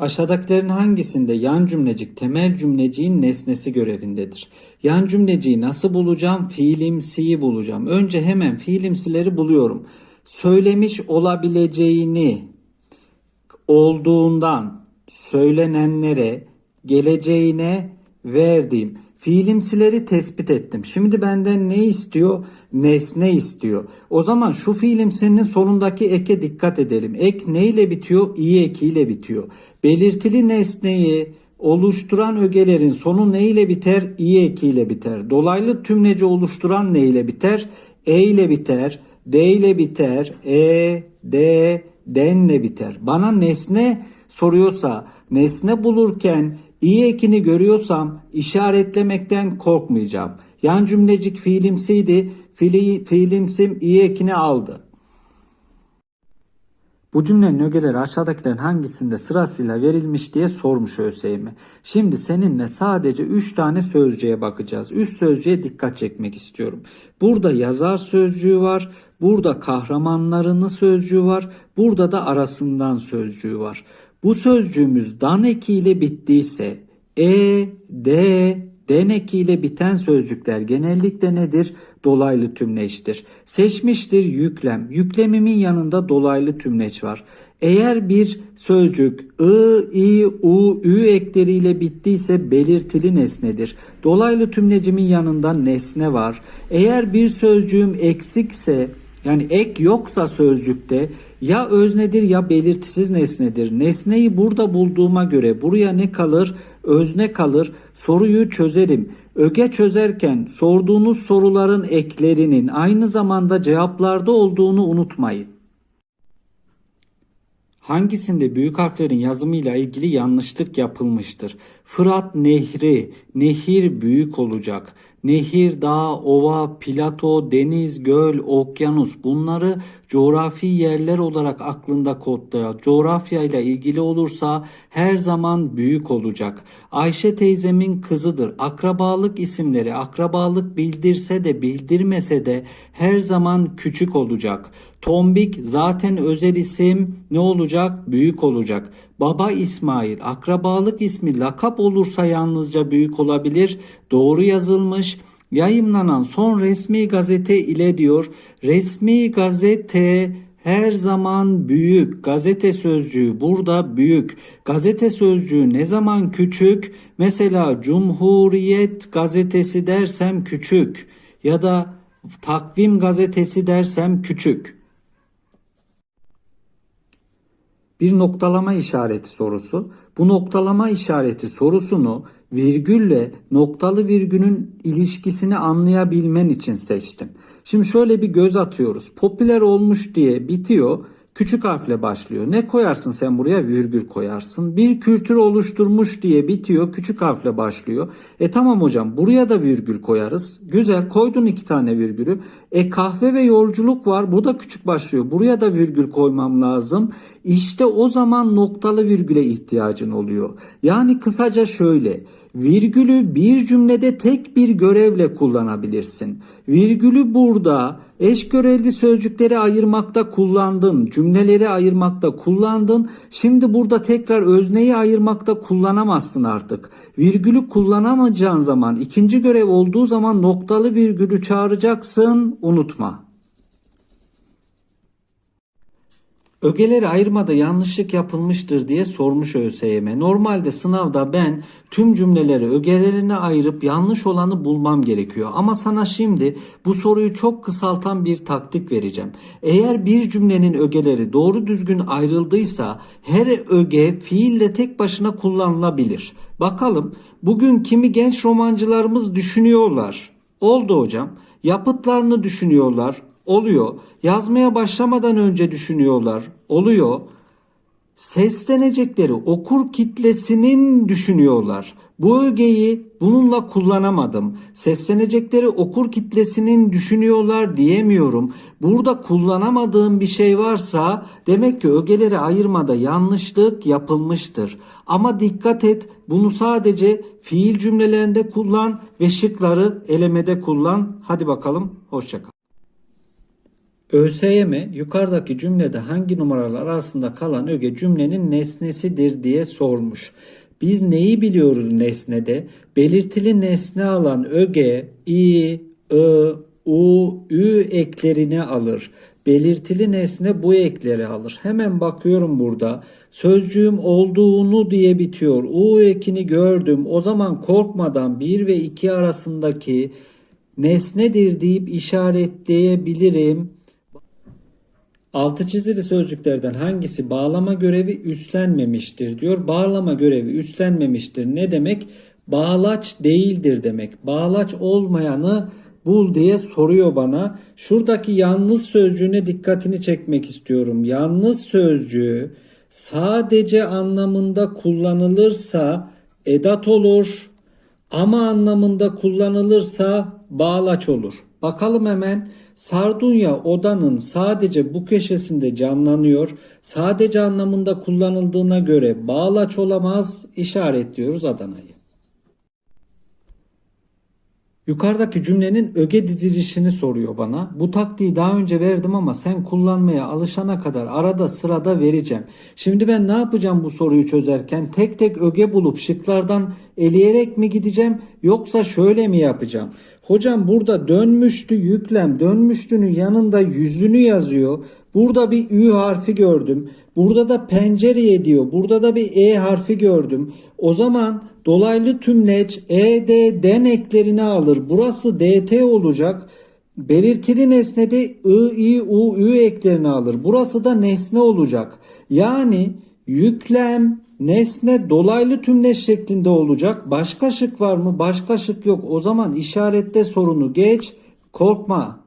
Aşağıdakilerin hangisinde yan cümlecik temel cümleciğin nesnesi görevindedir? Yan cümleciği nasıl bulacağım? Fiilimsiyi bulacağım. Önce hemen fiilimsileri buluyorum. Söylemiş olabileceğini olduğundan söylenenlere geleceğine verdiğim fiilimsileri tespit ettim. Şimdi benden ne istiyor? Nesne istiyor. O zaman şu fiilimsinin sonundaki eke dikkat edelim. Ek ne ile bitiyor? İ ekiyle bitiyor. Belirtili nesneyi oluşturan ögelerin sonu ne ile biter? İ ekiyle biter. Dolaylı tümleci oluşturan ne ile biter? E ile biter. D ile biter. E, D, denle biter. Bana nesne soruyorsa nesne bulurken iyi ekini görüyorsam işaretlemekten korkmayacağım. Yan cümlecik fiilimsiydi. Fiili, fiilimsim iyi ekini aldı. Bu cümlenin ögeleri aşağıdakilerin hangisinde sırasıyla verilmiş diye sormuş ÖSYM. Şimdi seninle sadece 3 tane sözcüğe bakacağız. 3 sözcüğe dikkat çekmek istiyorum. Burada yazar sözcüğü var. Burada kahramanlarını sözcüğü var. Burada da arasından sözcüğü var. Bu sözcüğümüz dan ekiyle bittiyse e, d, den ekiyle biten sözcükler genellikle nedir? Dolaylı tümleçtir. Seçmiştir yüklem. Yüklemimin yanında dolaylı tümleç var. Eğer bir sözcük ı, i, u, ü ekleriyle bittiyse belirtili nesnedir. Dolaylı tümlecimin yanında nesne var. Eğer bir sözcüğüm eksikse yani ek yoksa sözcükte ya öznedir ya belirtisiz nesnedir. Nesneyi burada bulduğuma göre buraya ne kalır? Özne kalır. Soruyu çözerim. Öge çözerken sorduğunuz soruların eklerinin aynı zamanda cevaplarda olduğunu unutmayın. Hangisinde büyük harflerin yazımıyla ilgili yanlışlık yapılmıştır? Fırat Nehri, nehir büyük olacak. Nehir, dağ, ova, plato, deniz, göl, okyanus bunları coğrafi yerler olarak aklında kodla. Coğrafya ile ilgili olursa her zaman büyük olacak. Ayşe teyzemin kızıdır. Akrabalık isimleri akrabalık bildirse de bildirmese de her zaman küçük olacak. Tombik zaten özel isim ne olacak? Büyük olacak. Baba İsmail akrabalık ismi lakap olursa yalnızca büyük olabilir. Doğru yazılmış. Yayımlanan son resmi gazete ile diyor. Resmi gazete her zaman büyük. Gazete sözcüğü burada büyük. Gazete sözcüğü ne zaman küçük? Mesela Cumhuriyet gazetesi dersem küçük ya da Takvim gazetesi dersem küçük. bir noktalama işareti sorusu. Bu noktalama işareti sorusunu virgülle noktalı virgülün ilişkisini anlayabilmen için seçtim. Şimdi şöyle bir göz atıyoruz. Popüler olmuş diye bitiyor. Küçük harfle başlıyor. Ne koyarsın sen buraya? Virgül koyarsın. Bir kültür oluşturmuş diye bitiyor. Küçük harfle başlıyor. E tamam hocam buraya da virgül koyarız. Güzel koydun iki tane virgülü. E kahve ve yolculuk var. Bu da küçük başlıyor. Buraya da virgül koymam lazım. İşte o zaman noktalı virgüle ihtiyacın oluyor. Yani kısaca şöyle. Virgülü bir cümlede tek bir görevle kullanabilirsin. Virgülü burada eş görevli sözcükleri ayırmakta kullandın. Cümleleri ayırmakta kullandın. Şimdi burada tekrar özneyi ayırmakta kullanamazsın artık. Virgülü kullanamayacağın zaman ikinci görev olduğu zaman noktalı virgülü çağıracaksın. Unutma. Ögeleri ayırmada yanlışlık yapılmıştır diye sormuş ÖSYM. Normalde sınavda ben tüm cümleleri ögelerine ayırıp yanlış olanı bulmam gerekiyor. Ama sana şimdi bu soruyu çok kısaltan bir taktik vereceğim. Eğer bir cümlenin ögeleri doğru düzgün ayrıldıysa her öge fiille tek başına kullanılabilir. Bakalım bugün kimi genç romancılarımız düşünüyorlar. Oldu hocam. Yapıtlarını düşünüyorlar. Oluyor. Yazmaya başlamadan önce düşünüyorlar. Oluyor. Seslenecekleri okur kitlesinin düşünüyorlar. Bu ögeyi bununla kullanamadım. Seslenecekleri okur kitlesinin düşünüyorlar diyemiyorum. Burada kullanamadığım bir şey varsa demek ki ögeleri ayırmada yanlışlık yapılmıştır. Ama dikkat et bunu sadece fiil cümlelerinde kullan ve şıkları elemede kullan. Hadi bakalım hoşçakal. ÖSYM yukarıdaki cümlede hangi numaralar arasında kalan öge cümlenin nesnesidir diye sormuş. Biz neyi biliyoruz nesnede? Belirtili nesne alan öge i, ı, u, ü eklerini alır. Belirtili nesne bu ekleri alır. Hemen bakıyorum burada. Sözcüğüm olduğunu diye bitiyor. U ekini gördüm. O zaman korkmadan 1 ve 2 arasındaki nesnedir deyip işaretleyebilirim. Altı çizili sözcüklerden hangisi bağlama görevi üstlenmemiştir diyor. Bağlama görevi üstlenmemiştir ne demek? Bağlaç değildir demek. Bağlaç olmayanı bul diye soruyor bana. Şuradaki yalnız sözcüğüne dikkatini çekmek istiyorum. Yalnız sözcüğü sadece anlamında kullanılırsa edat olur ama anlamında kullanılırsa bağlaç olur. Bakalım hemen Sardunya odanın sadece bu köşesinde canlanıyor. Sadece anlamında kullanıldığına göre bağlaç olamaz. İşaretliyoruz Adana'yı. Yukarıdaki cümlenin öge dizilişini soruyor bana. Bu taktiği daha önce verdim ama sen kullanmaya alışana kadar arada sırada vereceğim. Şimdi ben ne yapacağım bu soruyu çözerken? Tek tek öge bulup şıklardan eleyerek mi gideceğim yoksa şöyle mi yapacağım? Hocam burada dönmüştü yüklem. Dönmüştünün yanında yüzünü yazıyor. Burada bir Ü harfi gördüm. Burada da pencereye diyor. Burada da bir E harfi gördüm. O zaman dolaylı tümleç E, D, den eklerini alır. Burası DT olacak. Belirtili nesnede I, I, U, Ü eklerini alır. Burası da nesne olacak. Yani yüklem, nesne dolaylı tümleç şeklinde olacak. Başka şık var mı? Başka şık yok. O zaman işarette sorunu geç. Korkma.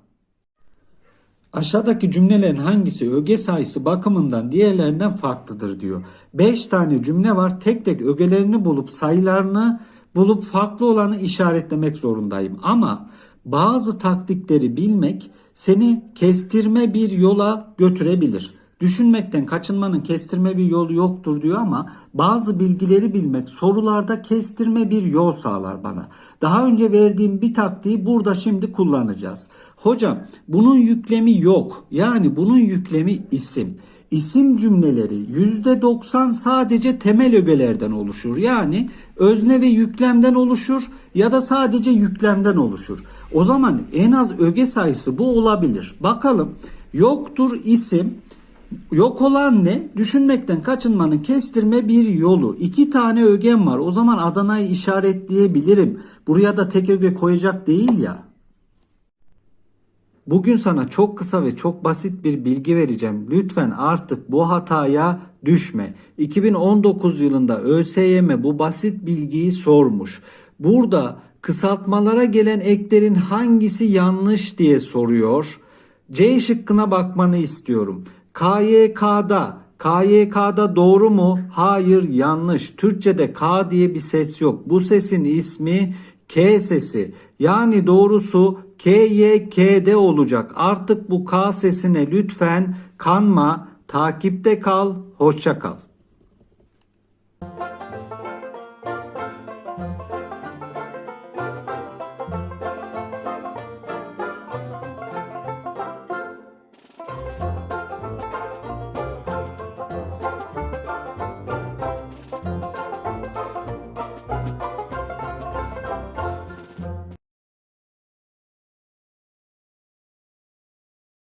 Aşağıdaki cümlelerin hangisi öge sayısı bakımından diğerlerinden farklıdır diyor. 5 tane cümle var. Tek tek ögelerini bulup sayılarını bulup farklı olanı işaretlemek zorundayım. Ama bazı taktikleri bilmek seni kestirme bir yola götürebilir. Düşünmekten kaçınmanın kestirme bir yolu yoktur diyor ama bazı bilgileri bilmek sorularda kestirme bir yol sağlar bana. Daha önce verdiğim bir taktiği burada şimdi kullanacağız. Hocam bunun yüklemi yok. Yani bunun yüklemi isim. İsim cümleleri %90 sadece temel ögelerden oluşur. Yani özne ve yüklemden oluşur ya da sadece yüklemden oluşur. O zaman en az öge sayısı bu olabilir. Bakalım yoktur isim Yok olan ne? Düşünmekten kaçınmanın kestirme bir yolu. İki tane ögem var. O zaman Adana'yı işaretleyebilirim. Buraya da tek öge koyacak değil ya. Bugün sana çok kısa ve çok basit bir bilgi vereceğim. Lütfen artık bu hataya düşme. 2019 yılında ÖSYM bu basit bilgiyi sormuş. Burada kısaltmalara gelen eklerin hangisi yanlış diye soruyor. C şıkkına bakmanı istiyorum. KYK'da KYK'da doğru mu? Hayır yanlış. Türkçe'de K diye bir ses yok. Bu sesin ismi K sesi. Yani doğrusu KYK'de olacak. Artık bu K sesine lütfen kanma. Takipte kal. Hoşça kal.